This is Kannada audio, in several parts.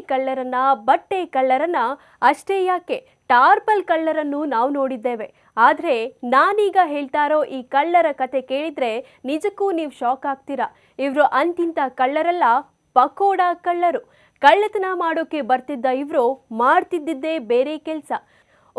ಕಳ್ಳರನ್ನ, ಬಟ್ಟೆ ಕಳ್ಳರನ್ನ, ಅಷ್ಟೇ ಯಾಕೆ? ಟಾರ್ಪಲ್ ಕಳ್ಳರನ್ನು ನಾವು ನೋಡಿದ್ದೇವೆ. ಆದರೆ ನಾನೀಗ ಹೇಳ್ತಾ ಇರೋ ಈ ಕಳ್ಳರ ಕತೆ ಕೇಳಿದ್ರೆ ನಿಜಕ್ಕೂ ನೀವು ಶಾಕ್ ಆಗ್ತೀರಾ? ಇವರು ಅಂತಿಂತ ಕಳ್ಳರಲ್ಲ, ಪಕೋಡ ಕಳ್ಳರು. ಕಳ್ಳತನ ಮಾಡೋಕೆ ಬರ್ತಿದ್ದ ಇವರು ಮಾಡ್ತಿದ್ದಿದ್ದೇ ಬೇರೆ ಕೆಲಸ.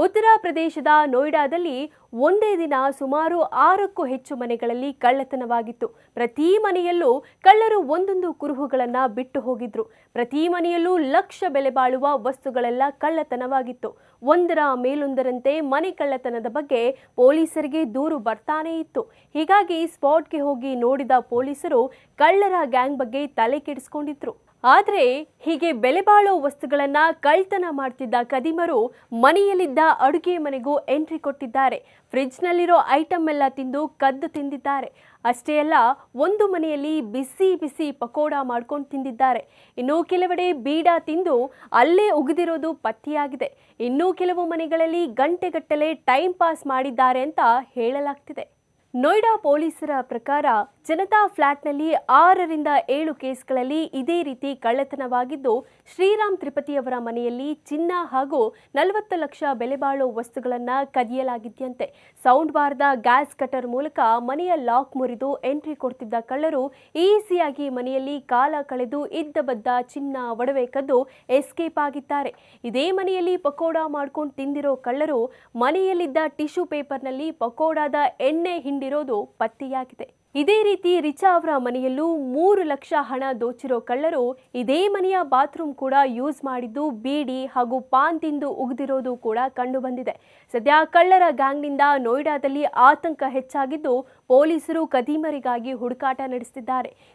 ಉತ್ತರ ಪ್ರದೇಶದ ನೋಯ್ಡಾದಲ್ಲಿ ಒಂದೇ ದಿನ ಸುಮಾರು ಆರಕ್ಕೂ ಹೆಚ್ಚು ಮನೆಗಳಲ್ಲಿ ಕಳ್ಳತನವಾಗಿತ್ತು. ಪ್ರತಿ ಮನೆಯಲ್ಲೂ ಕಳ್ಳರು ಒಂದೊಂದು ಕುರುಹುಗಳನ್ನು ಬಿಟ್ಟು ಹೋಗಿದ್ರು. ಪ್ರತಿ ಮನೆಯಲ್ಲೂ ಲಕ್ಷ ಬೆಲೆ ಬಾಳುವ ವಸ್ತುಗಳೆಲ್ಲ ಕಳ್ಳತನವಾಗಿತ್ತು. ಒಂದರ ಮೇಲೊಂದರಂತೆ ಮನೆ ಕಳ್ಳತನದ ಬಗ್ಗೆ ಪೊಲೀಸರಿಗೆ ದೂರು ಬರ್ತಾನೇ ಇತ್ತು. ಹೀಗಾಗಿ ಸ್ಪಾಟ್ಗೆ ಹೋಗಿ ನೋಡಿದ ಪೊಲೀಸರು ಕಳ್ಳರ ಗ್ಯಾಂಗ್ ಬಗ್ಗೆ ತಲೆ ಕೆಡಿಸ್ಕೊಂಡಿದ್ರು. ಆದರೆ ಹೀಗೆ ಬೆಲೆ ಬಾಳೋ ವಸ್ತುಗಳನ್ನು ಕಳ್ತನ ಮಾಡ್ತಿದ್ದ ಕದಿಮರು ಮನೆಯಲ್ಲಿದ್ದ ಅಡುಗೆ ಮನೆಗೂ ಎಂಟ್ರಿ ಕೊಟ್ಟಿದ್ದಾರೆ. ಫ್ರಿಡ್ಜ್ನಲ್ಲಿರೋ ಐಟಮ್ ಎಲ್ಲ ತಿಂದು ಕದ್ದು ತಿಂದಿದ್ದಾರೆ. ಅಷ್ಟೇ ಅಲ್ಲ, ಒಂದು ಮನೆಯಲ್ಲಿ ಬಿಸಿ ಬಿಸಿ ಪಕೋಡ ಮಾಡ್ಕೊಂಡು ತಿಂದಿದ್ದಾರೆ. ಇನ್ನು ಕೆಲವೆಡೆ ಬೀಡ ತಿಂದು ಅಲ್ಲೇ ಉಗಿದಿರೋದು ಪತ್ತೆಯಾಗಿದೆ. ಇನ್ನೂ ಕೆಲವು ಮನೆಗಳಲ್ಲಿ ಗಂಟೆಗಟ್ಟಲೆ ಟೈಮ್ ಪಾಸ್ ಮಾಡಿದ್ದಾರೆ ಅಂತ ಹೇಳಲಾಗ್ತಿದೆ. ನೋಯ್ಡಾ ಪೊಲೀಸರ ಪ್ರಕಾರ ಜನತಾ ಫ್ಲಾಟ್ನಲ್ಲಿ ಆರರಿಂದ ಏಳು ಕೇಸ್ಗಳಲ್ಲಿ ಇದೇ ರೀತಿ ಕಳ್ಳತನವಾಗಿದ್ದು, ಶ್ರೀರಾಮ್ ತ್ರಿಪತಿಯವರ ಮನೆಯಲ್ಲಿ ಚಿನ್ನ ಹಾಗೂ ನಲವತ್ತು ಲಕ್ಷ ಬೆಲೆ ಬಾಳೋ ವಸ್ತುಗಳನ್ನು ಕದಿಯಲಾಗಿದೆಯಂತೆ. ಸೌಂಡ್ ಬಾರ್ದ ಗ್ಯಾಸ್ ಕಟರ್ ಮೂಲಕ ಮನೆಯ ಲಾಕ್ ಮುರಿದು ಎಂಟ್ರಿ ಕೊಡ್ತಿದ್ದ ಕಳ್ಳರು ಈಸಿಯಾಗಿ ಮನೆಯಲ್ಲಿ ಕಾಲ ಕಳೆದು ಇದ್ದ ಬದ್ದ ಚಿನ್ನ ಒಡವೆ ಕದ್ದು ಎಸ್ಕೇಪ್ ಆಗಿದ್ದಾರೆ. ಇದೇ ಮನೆಯಲ್ಲಿ ಪಕೋಡ ಮಾಡ್ಕೊಂಡು ತಿಂದಿರೋ ಕಳ್ಳರು ಮನೆಯಲ್ಲಿದ್ದ ಟಿಶ್ಯೂ ಪೇಪರ್ನಲ್ಲಿ ಪಕೋಡಾದ ಎಣ್ಣೆ ಹಿಂಡಿರೋದು ಪತ್ತೆಯಾಗಿದೆ. ಇದೇ ರೀತಿ ರಿಚಾ ಅವರ ಮನೆಯಲ್ಲೂ ಮೂರು ಲಕ್ಷ ಹಣ ದೋಚಿರೋ ಕಳ್ಳರು ಇದೇ ಮನೆಯ ಬಾತ್ರೂಮ್ ಕೂಡ ಯೂಸ್ ಮಾಡಿದ್ದು ಬೀಡಿ ಹಾಗೂ ಪಾನ್ ತಿಂದು ಉಗಿದಿರೋದು ಕೂಡ ಕಂಡು ಬಂದಿದೆ ಸದ್ಯ ಕಳ್ಳರ ಗ್ಯಾಂಗ್ನಿಂದ ನೋಯ್ಡಾದಲ್ಲಿ ಆತಂಕ ಹೆಚ್ಚಾಗಿದ್ದು ಪೊಲೀಸರು ಕದೀಮರಿಗಾಗಿ ಹುಡುಕಾಟ ನಡೆಸುತ್ತಿದ್ದಾರೆ